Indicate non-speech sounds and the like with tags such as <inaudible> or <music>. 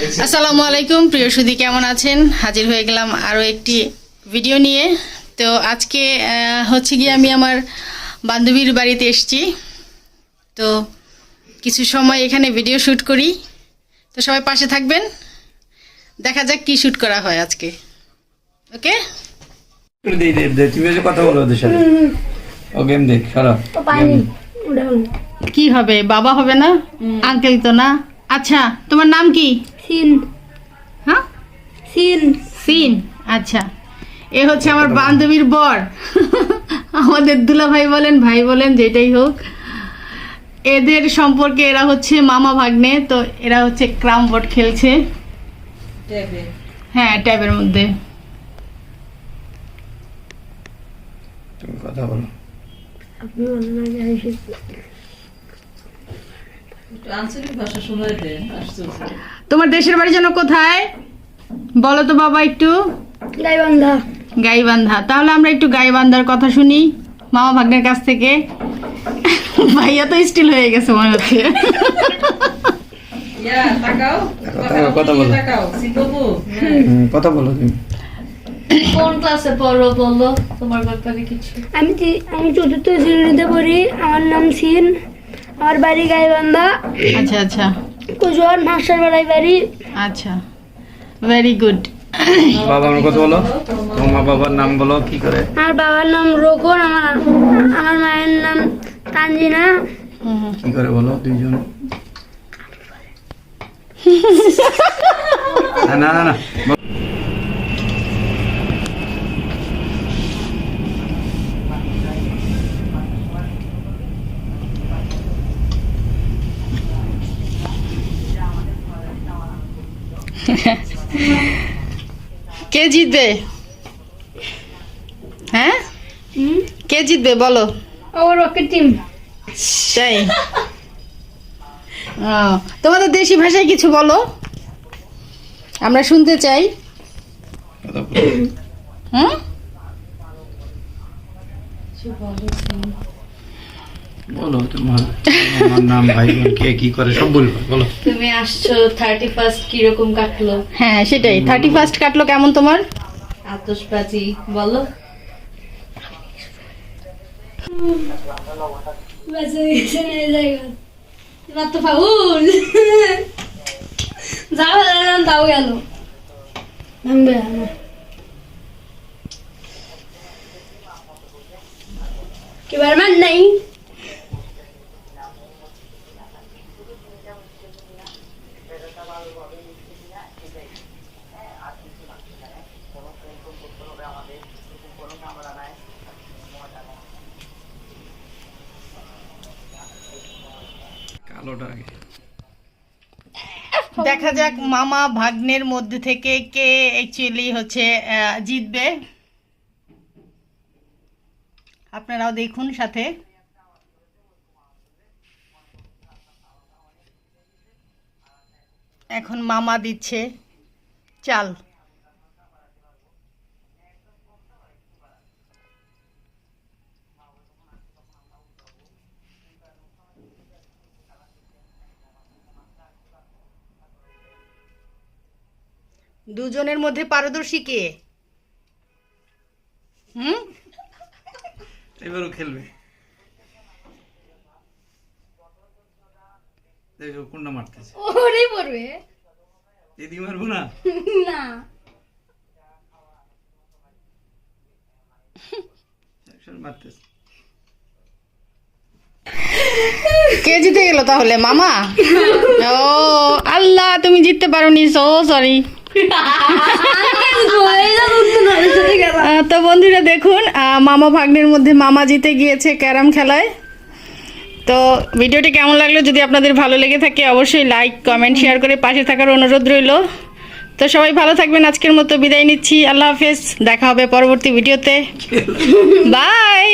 <laughs> আসসালামু আলাইকুম প্রিয় সুদী কেমন আছেন? হাজির হয়ে গেলাম আরও একটি ভিডিও নিয়ে। তো আজকে হচ্ছে গিয়ে আমি আমার বান্ধবীর বাড়িতে এসেছি। তো কিছু সময় এখানে ভিডিও শ্যুট করি। তো সবাই পাশে থাকবেন। দেখা যাক কি শ্যুট করা হয় আজকে। ওকে? কথা বলো ওদের সাথে। ও গেম দেখ কি হবে? বাবা হবে না? আঙ্কেল তো না? আচ্ছা তোমার নাম কি? সিন। হ্যাঁ? সিন। সিন আচ্ছা। এ হচ্ছে আমার বান্ধবীর বর। আমাদের দুলা ভাই বলেন ভাই বলেন যেটাই হোক। এদের সম্পর্কে এরা হচ্ছে মামা ভাগ্নে তো এরা হচ্ছে ক্রাম বোর্ড খেলছে। হ্যাঁ ট্যাবের মধ্যে। তুমি কথা বলো। আপনি তোমার দেশের বাড়ি যেন কোথায়? বলো তো বাবা একটু। গাইবান্ধা। গাইবান্ধা। তাহলে আমরা একটু গাইবান্ধার কথা শুনি মামা ভাগ্নের কাছ থেকে। ভাইয়া তো স্টিল হয়ে গেছে মনে হচ্ছে। তাকাও। তাকাও, কথা বলো। তাকাও। সিম্বাবু হুম, কথা বলো তুমি। কোন ক্লাসে পড়ো বলো? তোমার ব্যাপারে কিছু। আমি আমি চতুর্থ শ্রেণীতে পড়ি। আমার নাম সিন। আমার বাড়ি গাইবান্ধা। আচ্ছা আচ্ছা। কুচুয়ার মাস্টার বাড়াই বাড়ি। আচ্ছা। ভেরি গুড বাবা আমার কথা বলো? তোমার বাবার নাম বলো কি করে? আমার বাবার নাম রোকন আমার আমার মায়ের নাম তানজিনা। কি করে বলো দুইজন? <laughs> না না না। কে জিতবে? হ্যাঁ? কে জিতবে বলো? আমার রকেট টিম। তাই ও, তোমাদের দেশি ভাষায় কিছু বলো। আমরা শুনতে চাই। হুম? বলো তোমার আমার নাম ভাই বোন কে কি করে সব বলব বলো। তুমি আসছো থার্টি ফার্স্ট কীরকম কাটলো? হ্যাঁ সেটাই। থার্টি ফার্স্ট কাটলো কেমন তোমার? আতসবাজি বলো। <laughs> যাও গেল দেখা যাক মামা ভাগ্নের মধ্যে থেকে কে অ্যাকচুয়ালি হচ্ছে জিতবে। আপনারাও দেখুন সাথে। এখন মামা দিচ্ছে। চাল। দুজনের মধ্যে পারদর্শী কে? হুম? এবারও খেলবে। দেখো কোনটা মারতেছে? ওরেই পড়বে। এদিকে মারবো না? না। মারতেছে। কে জিতে গেল তাহলে? মামা? ও আল্লাহ তুমি জিততে পারোনি। সো সরি তো বন্ধুরা দেখুন মামা ভাগ্নের মধ্যে মামা জিতে গিয়েছে ক্যারাম খেলায়। তো ভিডিওটি কেমন লাগল? যদি আপনাদের ভালো লেগে থাকে অবশ্যই লাইক কমেন্ট শেয়ার করে পাশে থাকার অনুরোধ রইল। তো সবাই ভালো থাকবেন আজকের মতো বিদায় নিচ্ছি। আল্লাহ হাফেজ দেখা হবে পরবর্তী ভিডিওতে। <laughs> বাই